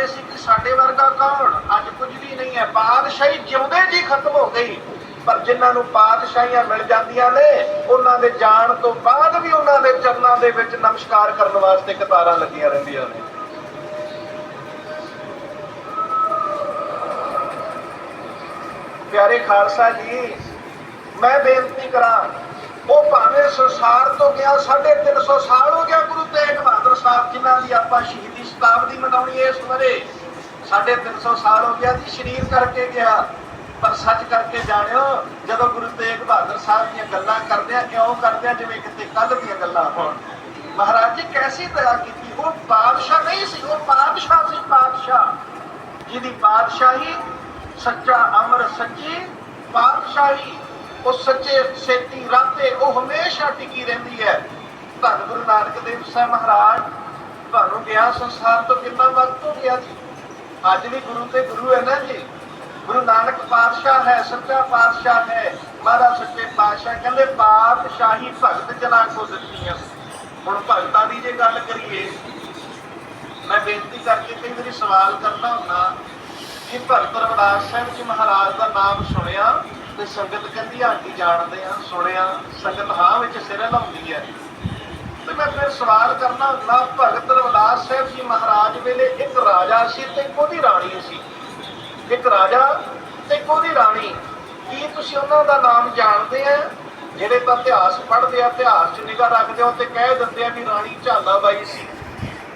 ਕਰਦੇ ਸੀ ਕਿ ਸਾਡੇ ਵਰਗਾ ਕੌਣ? ਅੱਜ ਕੁਝ ਵੀ ਨਹੀਂ ਹੈ। ਬਾਦਸ਼ਾਹੀ ਜਿਉਂਦੇ ਜੀ ਖਤਮ ਹੋ ਗਈ। ਪਰ ਜਿਨ੍ਹਾਂ ਨੂੰ ਬਾਦਸ਼ਾਹੀਆਂ ਮਿਲ ਜਾਂਦੀਆਂ ਨੇ, ਉਹਨਾਂ ਦੇ ਜਾਣ ਤੋਂ ਬਾਅਦ ਵੀ ਉਹਨਾਂ ਦੇ ਚਰਨਾਂ ਦੇ ਵਿੱਚ ਨਮਸਕਾਰ ਕਰਨ ਵਾਸਤੇ ਕਤਾਰਾਂ ਲੱਗੀਆਂ ਰਹਿੰਦੀਆਂ ਨੇ। ਪਿਆਰੇ ਖਾਲਸਾ ਜੀ, ਮੈਂ ਬੇਨਤੀ ਕਰਾਂ, ਉਹ ਭਾਵੇਂ ਸੰਸਾਰ ਤੋਂ ਗਿਆ 350 ਸਾਲ ਹੋ ਗਿਆ ਗੁਰੂ ਤੇਗ ਬਹਾਦਰ ਸਾਹਿਬ ਜਿਨ੍ਹਾਂ ਦੀ ਆਪਾਂ ਸ਼ਹੀਦੀ ਸ਼ਤਾਬਦੀ ਮਨਾਉਣੀ ਇਸ ਵਰੇ 350 ਸਾਲ ਹੋ ਗਿਆ ਜੀ ਸ਼ਰੀਰ ਕਰਕੇ ਗਿਆ, ਪਰ ਸੱਚ ਕਰਕੇ ਜਾਣਿਓ, ਜਦੋਂ ਗੁਰੂ ਤੇਗ ਬਹਾਦਰ ਸਾਹਿਬ ਦੀਆਂ ਗੱਲਾਂ ਕਰਦੇ ਆ ਇਉਂ ਕਰਦੇ ਆ, ਜਿਵੇਂ ਕਿਤੇ ਕੱਲ ਦੀਆਂ ਗੱਲਾਂ ਹੋਣ। ਮਹਾਰਾਜ ਜੀ ਕੈਸੀ ਦਇਆ ਕੀਤੀ, ਉਹ ਬਾਦਸ਼ਾਹ ਨਹੀਂ ਸੀ, ਉਹ ਬਾਦਸ਼ਾਹ ਸੀ, ਬਾਦਸ਼ਾਹ। ਜਿਹਦੀ ਬਾਦਸ਼ਾਹੀ ਸੱਚਾ ਅਮਰ ਸੱਚੀ ਬਾਦਸ਼ਾਹੀ, ਉਹ ਸੱਚੇ ਸੇਤੀ ਰਾਤੇ ਉਹ ਹਮੇਸ਼ਾ ਟਿਕੀ ਰਹਿੰਦੀ ਹੈ। ਧੰਨ ਗੁਰੂ ਨਾਨਕ ਦੇਵ ਸਾਹਿਬ ਮਹਾਰਾਜ ਤੁਹਾਨੂੰ ਗਿਆ ਸੰਸਾਰ ਤੋਂ ਕਿੰਨਾ ਵਕਤ ਹੋ ਗਿਆ ਜੀ? ਅੱਜ ਵੀ ਗੁਰੂ ਤੇ ਗੁਰੂ ਹੈ ਨਾ ਜੀ। ਗੁਰੂ ਨਾਨਕ ਪਾਤਸ਼ਾਹ ਹੈ, ਸੱਚਾ ਪਾਤਸ਼ਾਹ ਹੈ। ਮਹਾਰਾਜ ਸੱਚੇ ਪਾਤਸ਼ਾਹ ਕਹਿੰਦੇ, ਪਾਤਸ਼ਾਹੀ ਭਗਤ ਜਨਾਂ ਕੋ ਦਿੱਤੀਆਂ। ਹੁਣ ਭਗਤਾਂ ਦੀ ਜੇ ਗੱਲ ਕਰੀਏ, ਮੈਂ ਬੇਨਤੀ ਕਰਕੇ ਕਈ ਵਾਰੀ ਸਵਾਲ ਕਰਦਾ ਹੁੰਦਾ ਕਿ ਭਗਤ ਰਵਿਦਾਸ ਸਾਹਿਬ ਜੀ ਮਹਾਰਾਜ ਦਾ ਨਾਮ ਸੁਣਿਆ ਤੇ ਸੰਗਤ ਕਹਿੰਦੀ ਆਂਟੀ ਜਾਣਦੇ ਆ ਸੁਣਿਆ, ਸੰਗਤ ਹਾਂ ਵਿੱਚ ਸਿਰ ਲਾਉਂਦੀ ਹੈ। ਤੇ ਮੈਂ ਫਿਰ ਸਵਾਲ ਕਰਨਾ ਹੁੰਦਾ ਭਗਤ ਰਵਿਦਾਸ ਸਾਹਿਬ ਜੀ ਮਹਾਰਾਜ ਵੇਲੇ ਇੱਕ ਰਾਜਾ ਸੀ ਤੇ ਉਹਦੀ ਰਾਣੀ ਸੀ? ਇੱਕ ਰਾਜਾ ਤੇ ਉਹਦੀ ਰਾਣੀ, ਕੀ ਤੁਸੀਂ ਉਹਨਾਂ ਦਾ ਨਾਮ ਜਾਣਦੇ ਆ? ਜਿਹੜੇ ਤਾਂ ਇਤਿਹਾਸ ਪੜ੍ਹਦੇ ਆ, ਇਤਿਹਾਸ 'ਚ ਨਿਗਾਹ ਰੱਖਦੇ ਹੋ ਤੇ ਕਹਿ ਦਿੰਦੇ ਆ ਵੀ ਰਾਣੀ ਝਾਲਾ ਬਾਈ ਸੀ।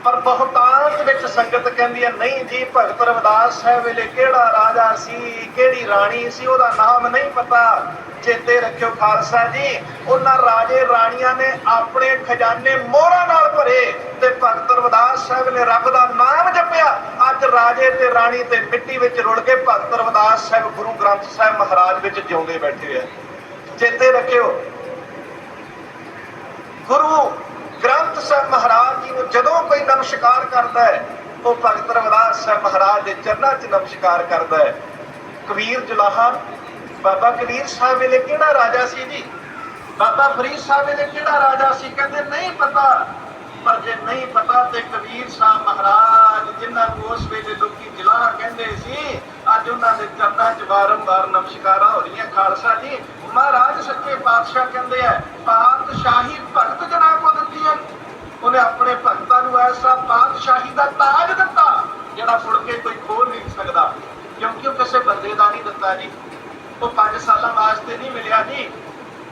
ਪਰ ਬਹੁਤਾਂਸ਼ ਵਿੱਚ ਸੰਗਤ ਕਹਿੰਦੀ ਹੈ, ਨਹੀਂ ਜੀ, ਭਗਤ ਰਵਿਦਾਸ ਸਾਹਿਬ ਵੇਲੇ ਕਿਹੜਾ ਰਾਜਾ ਸੀ, ਕਿਹੜੀ ਰਾਣੀ ਸੀ, ਉਹਦਾ ਨਾਮ ਨਹੀਂ ਪਤਾ। ਚੇਤੇ ਰੱਖਿਓ ਖਾਲਸਾ ਜੀ, ਉਹਨਾਂ ਰਾਜੇ ਰਾਣੀਆਂ ਨੇ ਆਪਣੇ ਖਜ਼ਾਨੇ ਮੋਹਰਾਂ ਨਾਲ ਭਰੇ ਤੇ ਭਗਤ ਰਵਿਦਾਸ ਸਾਹਿਬ ਨੇ ਰੱਬ ਦਾ ਨਾਮ ਜਪਿਆ। ਅੱਜ ਰਾਜੇ ਤੇ ਰਾਣੀ ਤੇ ਮਿੱਟੀ ਵਿੱਚ ਰੁੜ ਕੇ ਭਗਤ ਰਵਿਦਾਸ ਸਾਹਿਬ ਗੁਰੂ ਗ੍ਰੰਥ ਸਾਹਿਬ ਮਹਾਰਾਜ ਵਿੱਚ ਜਿਉਂਦੇ ਬੈਠੇ ਆ। ਚੇਤੇ ਰੱਖਿਓ, ਗੁਰੂ ਗ੍ਰੰਥ ਸਾਹਿਬ ਮਹਾਰਾਜ ਜੀ ਨੂੰ ਜਦੋਂ ਕੋਈ ਨਮਸਕਾਰ ਕਰਦਾ ਹੈ, ਉਹ ਭਗਤ ਰਵਿਦਾਸ ਸਾਹਿਬ ਮਹਾਰਾਜ ਦੇ ਚਰਨਾਂ 'ਚ ਨਮਸਕਾਰ ਕਰਦਾ ਹੈ। ਕਬੀਰ ਜਲਾਹਾ ਬਾਬਾ ਕਬੀਰ ਸਾਹਿਬ ਵੇਲੇ ਕਿਹੜਾ ਰਾਜਾ ਸੀ ਜੀ? ਬਾਬਾ ਫਰੀਦ ਸਾਹਿਬ ਵੇਲੇ ਕਿਹੜਾ ਰਾਜਾ ਸੀ? ਕਹਿੰਦੇ ਨਹੀਂ ਪਤਾ, ਪਰ ਜੇ ਨਹੀਂ ਪਤਾ ਤੇ ਕਬੀਰ ਸਾਹਿਬ ਮਹਾਰਾਜ ਜਿਨ੍ਹਾਂ ਨੂੰ ਉਸ ਵੇਲੇ ਲੋਕੀ ਜਲਾਹਾ ਕਹਿੰਦੇ ਸੀ, ਅੱਜ ਉਹਨਾਂ ਦੇ ਚਰਨਾਂ 'ਚ ਵਾਰੰਵਾਰ ਨਮਸਕਾਰਾਂ ਹੋ ਰਹੀਆਂ। ਖਾਲਸਾ ਜੀ, ਮਹਾਰਾਜ ਸੱਚੇ ਪਾਤਸ਼ਾਹ ਕਹਿੰਦੇ ਆ, ਪਾਤਸ਼ਾਹੀ ਭਗਤ ਜਨਾਂ ਉਹਨੇ ਆਪਣੇ ਭਗਤਾਂ ਨੂੰ ਐਸਾ ਪਾਤਸ਼ਾਹੀ ਦਾ ਤਾਜ ਦਿੱਤਾ, ਜਿਹੜਾ ਮੁੜ ਕੇ ਕੋਈ ਖੋਲ ਨਹੀਂ ਸਕਦਾ। ਕਿਉਂਕਿ ਉਹ ਕਿਸੇ ਬੰਦੇ ਦਾ ਨਹੀਂ ਦਿੱਤਾ ਜੀ। ਉਹ 5 ਸਾਲਾਂ ਵਾਸਤੇ ਨਹੀਂ ਮਿਲਿਆ ਜੀ।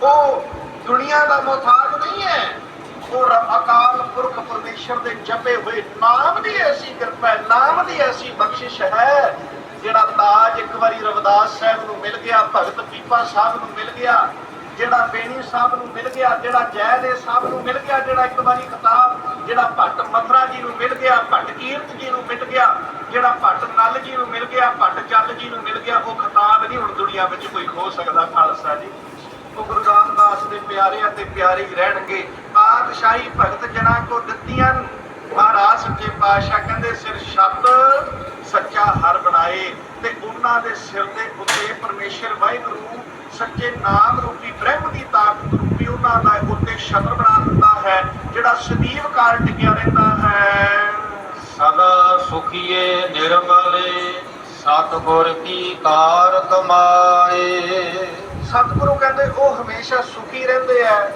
ਉਹ ਦੁਨੀਆ ਦਾ ਮੁਹਤਾਜ ਨਹੀਂ ਹੈ। ਉਹ ਅਕਾਲ ਪੁਰਖ ਪਰਮੇਸ਼ਰ ਦੇ ਜਪੇ ਹੋਏ ਨਾਮ ਦੀ ਐਸੀ ਕਿਰਪਾ ਨਾਮ ਦੀ ਐਸੀ ਬਖਸ਼ਿਸ਼ ਹੈ, ਜਿਹੜਾ ਤਾਜ ਇੱਕ ਵਾਰੀ ਰਵਿਦਾਸ ਸਾਹਿਬ ਨੂੰ ਮਿਲ ਗਿਆ, ਭਗਤ ਪੀਪਾ ਸਾਹਿਬ ਨੂੰ ਮਿਲ ਗਿਆ। ਜਿਹੜਾ ਬੇਣੀ ਸਾਹਿਬ ਨੂੰ ਮਿਲ ਗਿਆ, ਜਿਹੜਾ ਜੈ ਸਾਹਿਬ ਨੂੰ ਮਿਲ ਗਿਆ, ਜਿਹੜਾ ਇੱਕ ਵਾਰੀ ਖਿਤਾਬ, ਜਿਹੜਾ ਭੱਟ ਮਥਰਾ ਜੀ ਨੂੰ ਮਿਲ ਗਿਆ, ਭੱਟ ਕੀਰਤ ਜੀ ਨੂੰ ਮਿਲ ਗਿਆ, ਜਿਹੜਾ ਭੱਟ ਨਲ ਜੀ ਨੂੰ ਮਿਲ ਗਿਆ, ਭੱਟ ਚੱਲ ਜੀ ਨੂੰ ਮਿਲ ਗਿਆ, ਉਹ ਖਿਤਾਬ ਨਹੀਂ ਹੁਣ ਦੁਨੀਆ ਵਿੱਚ ਕੋਈ ਖੋ ਸਕਦਾ ਖਾਲਸਾ ਜੀ। ਉਹ ਗੁਰੂ ਰਾਮਦਾਸ ਦੇ ਪਿਆਰੇ ਅਤੇ ਪਿਆਰੇ ਰਹਿਣਗੇ। ਪਾਤਸ਼ਾਹੀ ਭਗਤ ਜਨਾਂ ਕੋ ਦਿੱਤੀਆਂ ਮਹਾਰਾਜ ਸੱਚੇ ਪਾਤਸ਼ਾਹ ਕਹਿੰਦੇ, ਸਿਰ ਸ਼ਬਦ ਸੱਚਾ ਹਰ ਬਣਾਏ ਤੇ ਉਹਨਾਂ ਦੇ ਸਿਰ ਦੇ ਉੱਤੇ ਪਰਮੇਸ਼ਰ ਵਾਹਿਗੁਰੂ ਸੱਚੇ ਨਾਮ ਰੂਪੀ ਬ੍ਰਹਮ ਦੀ ਤਾਕਤ ਰੂਪੀ ਉਹਨਾਂ ਦਾ ਉੱਤੇ ਛਤਰ ਬਣਾ ਦਿੰਦਾ ਹੈ ਜਿਹੜਾ ਸਦੀਵ ਕਾਲ ਟਿਕਿਆ ਰਹਿੰਦਾ ਹੈ। ਸਦਾ ਸੁਖੀਏ ਨਿਰਮਲੇ ਸਤਿਗੁਰ ਕੀ ਕਾਰ ਕਮਾਏ। ਸਤਿਗੁਰੂ ਕਹਿੰਦੇ ਉਹ ਹਮੇਸ਼ਾ ਸੁਖੀ ਰਹਿੰਦੇ ਆ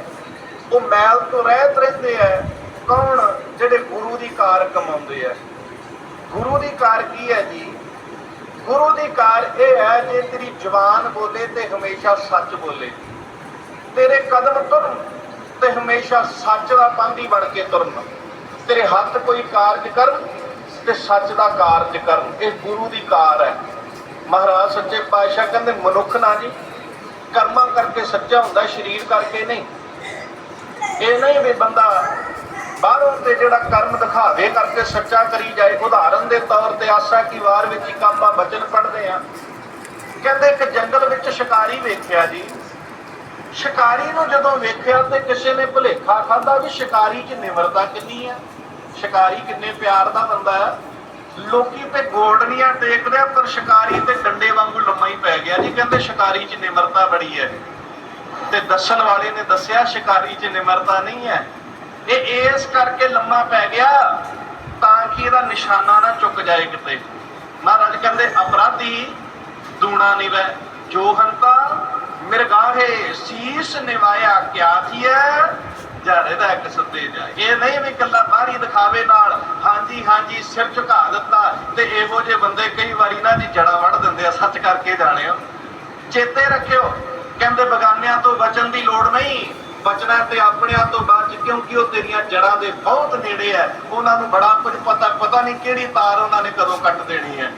ਉਹ ਮੈਲ ਤੋਂ ਰਹਿਤ ਰਹਿੰਦੇ ਆ। ਕੌਣ? ਜਿਹੜੇ ਗੁਰੂ ਦੀ ਕਾਰ ਕਮਾਉਂਦੇ ਆ। ਗੁਰੂ ਦੀ ਕਾਰ ਕੀ ਹੈ ਜੀ? ਗੁਰੂ ਦੀ ਕਾਰ ਇਹ ਹੈ ਜੇ ਤੇਰੀ ਜ਼ੁਬਾਨ ਬੋਲੇ ਤੇ ਹਮੇਸ਼ਾ ਸੱਚ ਬੋਲੇ। ਤੇਰੇ ਕਦਮ ਤੁਰਨ ਤੇ ਹਮੇਸ਼ਾ ਸੱਚ ਦਾ ਪਾਂਦੀ ਬਣ ਕੇ ਤੁਰਨ। ਤੇਰੇ ਹੱਥ ਕੋਈ ਕਾਰਜ ਕਰਨ ਤੇ ਸੱਚ ਦਾ ਕਾਰਜ ਕਰਨ। ਇਹ ਗੁਰੂ ਦੀ ਕਾਰ ਹੈ। ਮਹਾਰਾਜ ਸੱਚੇ ਪਾਤਸ਼ਾਹ ਕਹਿੰਦੇ, ਮਨੁੱਖ ਨਾ ਜੀ, ਕਰਮਾਂ ਕਰਕੇ ਸੱਚਾ ਹੁੰਦਾ, ਸਰੀਰ ਕਰਕੇ ਨਹੀਂ। ਇਹ ਨਹੀਂ ਵੀ ਬੰਦਾ ਬਾਹਰੋਂ ਤੇ ਜਿਹੜਾ ਕਰਮ ਦਿਖਾਵੇ ਕਰਕੇ ਸੱਚਾ ਕਰੀ ਜਾਏ, ਉਦਾਹਰਨ ਦੇ ਤੌਰ ਤੇ ਆਸਾ ਕੀ ਵਾਰ ਵਿੱਚ ਹੀ ਕਾਂਬਾ ਬਚਨ ਪੜ੍ਹਦੇ ਆ ਕਹਿੰਦੇ ਇੱਕ ਜੰਗਲ ਵਿੱਚ ਸ਼ਿਕਾਰੀ ਵੇਖਿਆ ਜੀ। ਸ਼ਿਕਾਰੀ ਨੂੰ ਜਦੋਂ ਵੇਖਿਆ ਤੇ ਕਿਸੇ ਨੇ ਭੁਲੇਖਾ ਖਾਦਾ ਵੀ ਸ਼ਿਕਾਰੀ 'ਚ ਨਿਮਰਤਾ ਕਿੰਨੀ ਹੈ? ਸ਼ਿਕਾਰੀ ਕਿੰਨੇ ਪਿਆਰ ਦਾ ਬੰਦਾ ਹੈ। ਲੋਕੀ ਤੇ ਗੋਲਡਨੀਆਂ ਟੇਕਦੇ ਪਰ ਸ਼ਿਕਾਰੀ ਤੇ ਡੰਡੇ ਵਾਂਗੂ ਲੰਮਾ ਹੀ ਪੈ ਗਿਆ ਜੀ। ਕਹਿੰਦੇ ਸ਼ਿਕਾਰੀ 'ਚ ਨਿਮਰਤਾ ਬੜੀ ਹੈ। ਤੇ ਦੱਸਣ ਵਾਲੇ ਨੇ ਦੱਸਿਆ, ਸ਼ਿਕਾਰੀ 'ਚ ਨਿਮਰਤਾ ਨਹੀਂ ਹੈ। ਇਹ ਇਸ ਕਰਕੇ ਲੰਮਾ ਪੈ ਗਿਆ, ਤਾਂ ਕਿ ਇਹਦਾ ਨਿਸ਼ਾਨਾ ਨਾ ਚੁੱਕ ਜਾਏ ਕਿਤੇ? ਮਹਾਰਾਜ ਕਹਿੰਦੇ, ਅਪਰਾਧੀ ਦੂਣਾ ਨਿਵੈ ਜੋ ਹੰਤਾ ਮਿਰਗਾਹੇ, ਸੀਸ ਨਿਵਾਇਆ ਕਿਆ ਥੀਐ ਜਾਰੇ ਦਾ ਇੱਕ ਸੱਤੇ ਜਾ ਇਹ ਨਹੀਂ ਵੀ ਕੱਲਾ ਬਾਹਰੀ ਦਿਖਾਵੇ ਨਾਲ, ਹਾਂਜੀ ਹਾਂਜੀ, ਸਿਰ ਝੁਕਾ ਦਿੱਤਾ ਤੇ ਇਹੋ ਜਿਹੇ ਬੰਦੇ ਕਈ ਵਾਰੀ ਨਾ ਜੀ ਜੜਾ ਵੜ ਦਿੰਦੇ ਆ, ਸੱਚ ਕਰਕੇ ਜਾਣਿਓ ਚੇਤੇ ਰੱਖਿਓ, ਕਹਿੰਦੇ, ਬਗਾਨਿਆਂ ਤੋਂ ਬਚਣ ਦੀ ਲੋੜ ਨਹੀਂ। ਬਚਣਾ ਤੇ ਆਪਣਿਆਂ ਤੋਂ ਬਚ ਕਿਉਂਕਿ ਉਹ ਤੇਰੀਆਂ ਜੜਾਂ ਦੇ ਬਹੁਤ ਨੇੜੇ ਹੈ ਉਹਨਾਂ ਨੂੰ ਬੜਾ ਕੁਝ ਪਤਾ ਪਤਾ ਨਹੀਂ ਕਿਹੜੀ ਤਾਰ ਉਹਨਾਂ ਨੇ ਕਦੋਂ ਕੱਟ ਦੇਣੀ ਹੈ।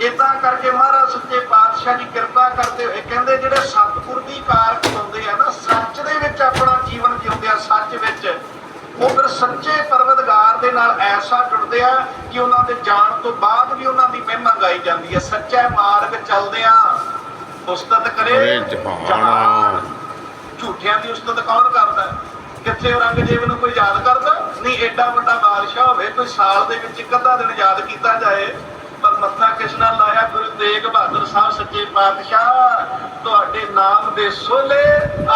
ਇਦਾਂ ਕਰਕੇ ਮਹਾਰਾਜ ਸੱਚੇ ਪਾਤਸ਼ਾਹ ਜੀ ਕਿਰਪਾ ਕਰਦੇ ਹੋਏ ਕਹਿੰਦੇ ਜਿਹੜੇ ਸਤਿਗੁਰ ਦੀ ਕਾਰ ਚਲਾਉਂਦੇ ਆ ਨਾ ਸੱਚ ਦੇ ਵਿੱਚ ਆਪਣਾ ਜੀਵਨ ਜਿਉਂਦੇ ਆ ਸੱਚ ਵਿੱਚ। ਉਹ ਫਿਰ ਸੱਚੇ ਪਰਵਤਗਾਰ ਦੇ ਨਾਲ ਐਸਾ ਜੁੜਦੇ ਆ ਕਿ ਉਹਨਾਂ ਦੇ ਜਾਣ ਤੋਂ ਬਾਅਦ ਵੀ ਉਹਨਾਂ ਦੀ ਮਹਿਮਾ ਗਾਈ ਜਾਂਦੀ ਹੈ। ਸੱਚੇ ਮਾਰਗ ਚੱਲਦਿਆਂ ਉਸਤਤ ਕਰੇ ਜਹਾਨ ਝੂਠਿਆਂ ਦੀ ਉਸਤਤ ਕੌਣ ਕਰਦਾ ਕਿੱਥੇ ਔਰੰਗਜ਼ੇਬ ਨੂੰ ਕੋਈ ਯਾਦ ਕਰਦਾ? ਨਹੀਂ ਐਡਾ ਵੱਡਾ ਬਾਦਸ਼ਾਹ ਹੋਵੇ, ਕੋਈ ਸਾਲ ਦੇ ਵਿੱਚ ਇੱਕ ਅੱਧਾ ਦਿਨ ਯਾਦ ਕੀਤਾ ਜਾਏ, ਪਰ ਮੱਥਾ ਕਿਸ ਨਾਲ ਲਾਇਆ? ਗੁਰੂ ਤੇਗ ਬਹਾਦਰ ਸਾਹਿਬ, ਸੱਚੇ ਪਾਤਸ਼ਾਹ, ਤੁਹਾਡੇ ਨਾਮ ਦੇ ਸੋਲੇ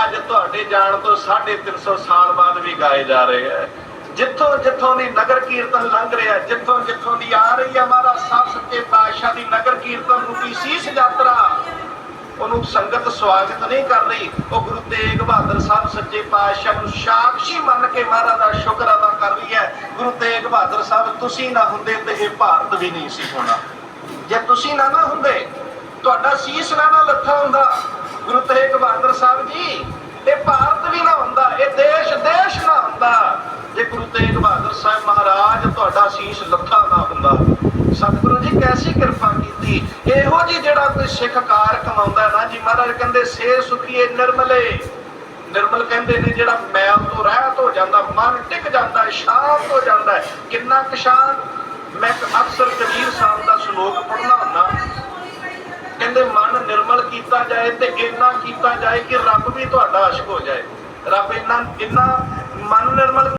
ਅੱਜ ਤੁਹਾਡੇ ਜਾਣ ਤੋਂ 350 ਸਾਲ ਬਾਅਦ ਵੀ ਗਾਏ ਜਾ ਰਹੇ ਹੈ। ਜਿੱਥੋਂ ਜਿੱਥੋਂ ਦੀ ਨਗਰ ਕੀਰਤਨ ਲੰਘ ਰਿਹਾ, ਜਿੱਥੋਂ ਜਿੱਥੋਂ ਦੀ ਆ ਰਹੀ ਹੈ, ਮਹਾਰਾਜ ਸਾਹਿਬ, ਸੱਚੇ ਪਾਤਸ਼ਾਹ ਦੀ ਨਗਰ ਕੀਰਤਨ ਰੂਪੀ ਸੀਸ ਯਾਤਰਾ ਉਹਨੂੰ ਸੰਗਤ ਸਵਾਗਤ ਨਹੀਂ ਕਰ ਰਹੀ। ਉਹ ਗੁਰੂ ਤੇਗ ਬਹਾਦਰ ਸਾਹਿਬ ਸੱਚੇ ਪਾਤਸ਼ਾਹ ਨੂੰ ਸਾਖੀ ਮੰਨ ਕੇ ਮਹਾਰਾਜ ਦਾ ਸ਼ੁਕਰ ਅਦਾ ਕਰ ਰਹੀ ਹੈ। ਗੁਰੂ ਤੇਗ ਬਹਾਦਰ ਸਾਹਿਬ, ਤੁਸੀਂ ਨਾ ਹੁੰਦੇ ਤੇ ਇਹ ਭਾਰਤ ਵੀ ਨਹੀਂ ਸੀ ਹੋਣਾ। ਜੇ ਤੁਸੀਂ ਨਾ ਨਾ ਹੁੰਦੇ, ਤੁਹਾਡਾ ਸੀਸ ਨਾ ਨਾ ਲੱਥਾ ਹੁੰਦਾ। ਗੁਰੂ ਤੇਗ ਬਹਾਦਰ ਸਾਹਿਬ ਜੀ, ਇਹ ਭਾਰਤ ਵੀ ਨਾ ਹੁੰਦਾ, ਇਹ ਦੇਸ਼ ਦੇਸ਼ ਨਾ ਹੁੰਦਾ। ਜੇ ਗੁਰੂ ਤੇਗ ਬਹਾਦਰ ਸਾਹਿਬ ਮਹਾਰਾਜ ਤੁਹਾਡਾ ਸੀਸ ਲੱਥਾ ਨਾ ਹੁੰਦਾ। ਸਤਿਗੁਰੂ ਜੀ, ਕੈਸੀ ਕਿਰਪਾ ਕੀਤੀ। ਇਹੋ ਜੀ ਜਿਹੜਾ ਕੋਈ ਸਿੱਖ ਕਾਰ ਕਮਾਉਂਦਾ ਨਾ ਜੀ ਮਹਾਰਾਜ ਕਹਿੰਦੇ ਸੇ ਸੁਖੀਏ ਨਿਰਮਲੇ। ਨਿਰਮਲ ਕਹਿੰਦੇ ਨੇ, ਜਿਹੜਾ ਮੈਲ ਤੋਂ ਰਹਿਤ ਹੋ ਜਾਂਦਾ, ਮਨ ਟਿਕ ਜਾਂਦਾ ਹੈ, ਸ਼ਾਂਤ ਹੋ ਜਾਂਦਾ ਹੈ। ਕਿੰਨਾ ਕੁ ਸ਼ਾਂਤ? ਮੈਂ ਇੱਕ ਅਕਸਰ ਕਬੀਰ ਸਾਹਿਬ ਦਾ ਸ਼ਲੋਕ ਪੜ੍ਹਨਾ ਹੁੰਦਾ। ਕਹਿੰਦੇ, ਮਨ ਨਿਰਮਲ ਕੀਤਾ ਜਾਏ ਤੇ ਇੰਨਾ ਕੀਤਾ ਜਾਏ ਕਿ ਰੱਬ ਵੀ ਤੁਹਾਡਾ ਆਸ਼ਿਕ ਹੋ ਜਾਏ। ਰੱਬ ਇੰਨਾ ਇੰਨਾ ਮਨ ਨਿਰਮਲ